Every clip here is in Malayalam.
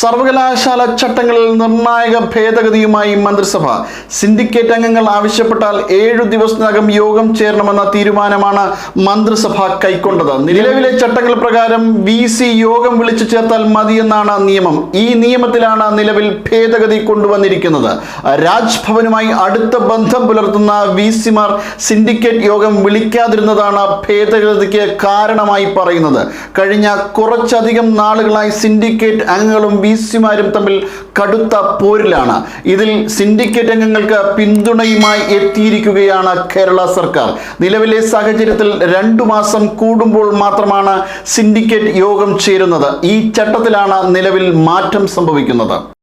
സർവകലാശാല ചട്ടങ്ങളിൽ നിർണായക ഭേദഗതിയുമായി മന്ത്രിസഭ. സിൻഡിക്കേറ്റ് അംഗങ്ങൾ ആവശ്യപ്പെട്ടാൽ ഏഴു ദിവസത്തിനകം യോഗം ചേരണമെന്ന തീരുമാനമാണ് മന്ത്രിസഭ കൈക്കൊണ്ടത്. നിലവിലെ ചട്ടങ്ങൾ പ്രകാരം വി സി യോഗം വിളിച്ചു ചേർത്താൽ മതിയെന്നാണ് നിയമം. ഈ നിയമത്തിലാണ് നിലവിൽ ഭേദഗതി കൊണ്ടുവന്നിരിക്കുന്നത്. രാജ്ഭവനുമായി അടുത്ത ബന്ധം പുലർത്തുന്ന വി സിമാർ സിൻഡിക്കേറ്റ് യോഗം വിളിക്കാതിരുന്നതാണ് ഭേദഗതിക്ക് കാരണമായി പറയുന്നത്. കഴിഞ്ഞ കുറച്ചധികം നാളുകളായി സിൻഡിക്കേറ്റ് അംഗങ്ങളും വി സിമാരും തമ്മിൽ കടുത്ത പോരിലാണ്. ഇതിൽ സിൻഡിക്കേറ്റ് അംഗങ്ങൾക്ക് പിന്തുണയുമായി എത്തിയിരിക്കുകയാണ് കേരള സർക്കാർ. നിലവിലെ സാഹചര്യത്തിൽ രണ്ടു മാസം കൂടുമ്പോൾ മാത്രമാണ് സിൻഡിക്കേറ്റ് യോഗം ചേരുന്നത്. ഈ ചട്ടത്തിലാണ് നിലവിൽ മാറ്റം സംഭവിക്കുന്നത്.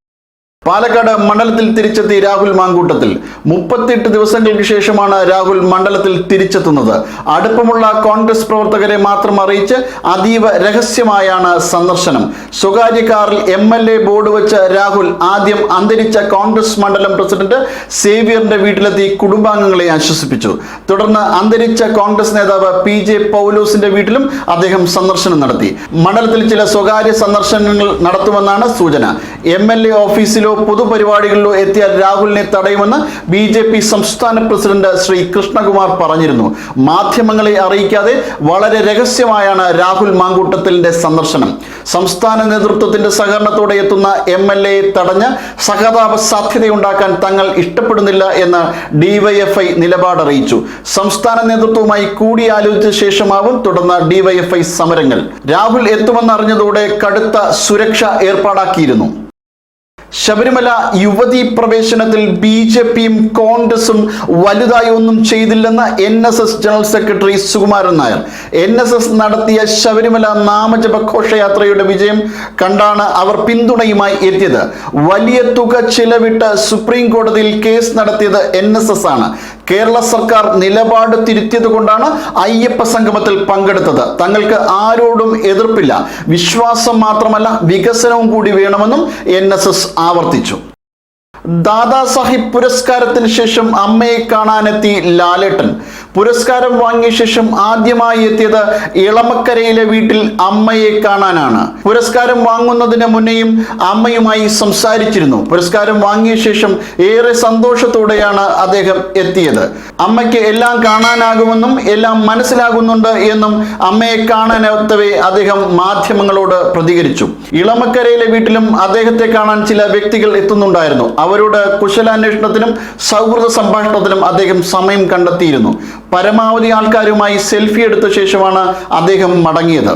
പാലക്കാട് മണ്ഡലത്തിൽ തിരിച്ചെത്തി രാഹുൽ മാങ്കൂട്ടത്തിൽ. മുപ്പത്തിയെട്ട് ദിവസങ്ങൾക്ക് ശേഷമാണ് രാഹുൽ മണ്ഡലത്തിൽ തിരിച്ചെത്തുന്നത്. അടുപ്പമുള്ള കോൺഗ്രസ് പ്രവർത്തകരെ മാത്രം അറിയിച്ച് അതീവ രഹസ്യമായാണ് സന്ദർശനം. സ്വകാര്യ കാറിൽ എം എൽ എ ബോർഡ് വെച്ച് രാഹുൽ ആദ്യം അന്തരിച്ച കോൺഗ്രസ് മണ്ഡലം പ്രസിഡന്റ് സേവിയറിന്റെ വീട്ടിലെത്തി കുടുംബാംഗങ്ങളെ ആശ്വസിപ്പിച്ചു. തുടർന്ന് അന്തരിച്ച കോൺഗ്രസ് നേതാവ് പി ജെ പൗലോസിന്റെ വീട്ടിലും അദ്ദേഹം സന്ദർശനം നടത്തി. മണ്ഡലത്തിൽ ചില സ്വകാര്യ സന്ദർശനങ്ങൾ നടത്തുമെന്നാണ് സൂചന. എം എൽ എ ഓഫീസിലോ പൊതുപരിപാടികളിലോ എത്തിയാൽ രാഹുലിനെ തടയുമെന്ന് ബി ജെ പി സംസ്ഥാന പ്രസിഡന്റ് ശ്രീ കൃഷ്ണകുമാർ പറഞ്ഞിരുന്നു. മാധ്യമങ്ങളെ അറിയിക്കാതെ വളരെ രഹസ്യമായാണ് രാഹുൽ മാങ്കൂട്ടത്തിലിന്റെ സന്ദർശനം. സംസ്ഥാന നേതൃത്വത്തിന്റെ സഹകരണത്തോടെ എത്തുന്ന എം എൽ എ തടഞ്ഞ് സഹതാപ സാധ്യതയുണ്ടാക്കാൻ തങ്ങൾ ഇഷ്ടപ്പെടുന്നില്ല എന്ന് ഡിവൈഎഫ്ഐ നിലപാടറിയിച്ചു സംസ്ഥാന നേതൃത്വവുമായി കൂടിയാലോചിച്ച ശേഷമാവും തുടർന്ന് ഡിവൈഎഫ്ഐ സമരങ്ങൾ. രാഹുൽ എത്തുമെന്നറിഞ്ഞതോടെ കടുത്ത സുരക്ഷ ഏർപ്പാടാക്കിയിരുന്നു. ശബരിമല യുവതി പ്രവേശനത്തിൽ ബി ജെ പിയും കോൺഗ്രസും വലുതായി ഒന്നും ചെയ്തില്ലെന്ന് N S S general secretary Sukumaran Nair. N S S നടത്തിയ ശബരിമല നാമജപ ഘോഷയാത്രയുടെ വിജയം കണ്ടാണ് അവർ പിന്തുണയുമായി എത്തിയത്. വലിയ തുക ചിലവിട്ട് സുപ്രീം കോടതിയിൽ കേസ് നടത്തിയത് എൻ എസ് എസ് ആണ്. കേരള സർക്കാർ നിലപാട് തിരുത്തിയത് കൊണ്ടാണ് അയ്യപ്പ സംഗമത്തിൽ പങ്കെടുത്തത്. തങ്ങൾക്ക് ആരോടും എതിർപ്പില്ല. വിശ്വാസം മാത്രമല്ല വികസനവും കൂടി വേണമെന്നും എൻ ആവർത്തിച്ചു. ദാദാസാഹിബ് പുരസ്കാരത്തിന് ശേഷം അമ്മയെ കാണാനെത്തി ലാലേട്ടൻ. പുരസ്കാരം വാങ്ങിയ ശേഷം ആദ്യമായി എത്തിയത് ഇളമക്കരയിലെ വീട്ടിൽ അമ്മയെ കാണാനാണ്. പുരസ്കാരം വാങ്ങുന്നതിന് മുന്നേയും അമ്മയുമായി സംസാരിച്ചിരുന്നു. പുരസ്കാരം വാങ്ങിയ ശേഷം ഏറെ സന്തോഷത്തോടെയാണ് അദ്ദേഹം എത്തിയത്. അമ്മയ്ക്ക് എല്ലാം കാണാനാകുമെന്നും എല്ലാം മനസ്സിലാകുന്നുണ്ട് എന്നും അമ്മയെ കാണാനെത്തവേ അദ്ദേഹം മാധ്യമങ്ങളോട് പ്രതികരിച്ചു. ഇളമക്കരയിലെ വീട്ടിലും അദ്ദേഹത്തെ കാണാൻ ചില വ്യക്തികൾ എത്തുന്നുണ്ടായിരുന്നു. അവരോട് കുശലാന്വേഷണത്തിനും സൗഹൃദ സംഭാഷണത്തിനും അദ്ദേഹം സമയം കണ്ടെത്തിയിരുന്നു. പരമാവധി ആൾക്കാരുമായി സെൽഫി എടുത്ത ശേഷമാണ് അദ്ദേഹം മടങ്ങിയത്.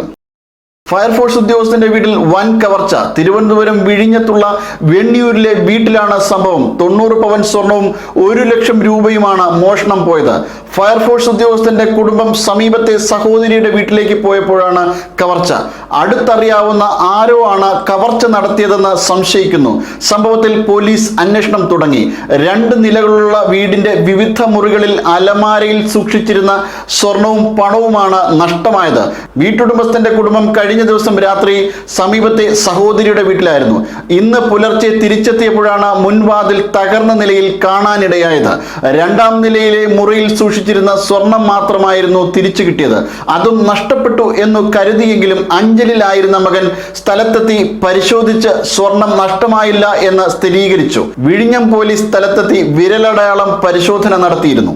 ഫയർഫോഴ്സ് ഉദ്യോഗസ്ഥന്റെ വീട്ടിൽ വൻ കവർച്ച. തിരുവനന്തപുരം വിഴിഞ്ഞത്തുള്ള വെണ്ണിയൂരിലെ വീട്ടിലാണ് സംഭവം. തൊണ്ണൂറ് പവൻ സ്വർണവും ഒരു ലക്ഷം രൂപയുമാണ് മോഷണം പോയത്. ഫയർഫോഴ്സ് ഉദ്യോഗസ്ഥന്റെ കുടുംബം സമീപത്തെ സഹോദരിയുടെ വീട്ടിലേക്ക് പോയപ്പോഴാണ് കവർച്ച. അടുത്തറിയാവുന്ന ആരോ ആണ് കവർച്ച നടത്തിയതെന്ന് സംശയിക്കുന്നു. സംഭവത്തിൽ പോലീസ് അന്വേഷണം തുടങ്ങി. രണ്ട് നിലകളുള്ള വീടിന്റെ വിവിധ മുറികളിൽ അലമാരയിൽ സൂക്ഷിച്ചിരുന്ന സ്വർണവും പണവുമാണ് നഷ്ടമായത്. വീട്ടുടമസ്ഥന്റെ കുടുംബം കഴിഞ്ഞ ദിവസം രാത്രി സമീപത്തെ സഹോദരിയുടെ വീട്ടിലായിരുന്നു. ഇന്ന് പുലർച്ചെ തിരിച്ചെത്തിയപ്പോഴാണ് മുൻവാതിൽ തകർന്ന നിലയിൽ കാണാനിടയായത്. രണ്ടാം നിലയിലെ മുറിയിൽ സൂക്ഷിച്ചിരുന്ന സ്വർണം മാത്രമായിരുന്നു തിരിച്ചു കിട്ടിയത്. അതും നഷ്ടപ്പെട്ടു എന്ന് കരുതിയെങ്കിലും അഞ്ചലിലായിരുന്ന മകൻ സ്ഥലത്തെത്തി പരിശോധിച്ച് സ്വർണം നഷ്ടമായില്ല എന്ന് സ്ഥിരീകരിച്ചു. വിഴിഞ്ഞം പോലീസ് സ്ഥലത്തെത്തി വിരലടയാളം പരിശോധന നടത്തിയിരുന്നു.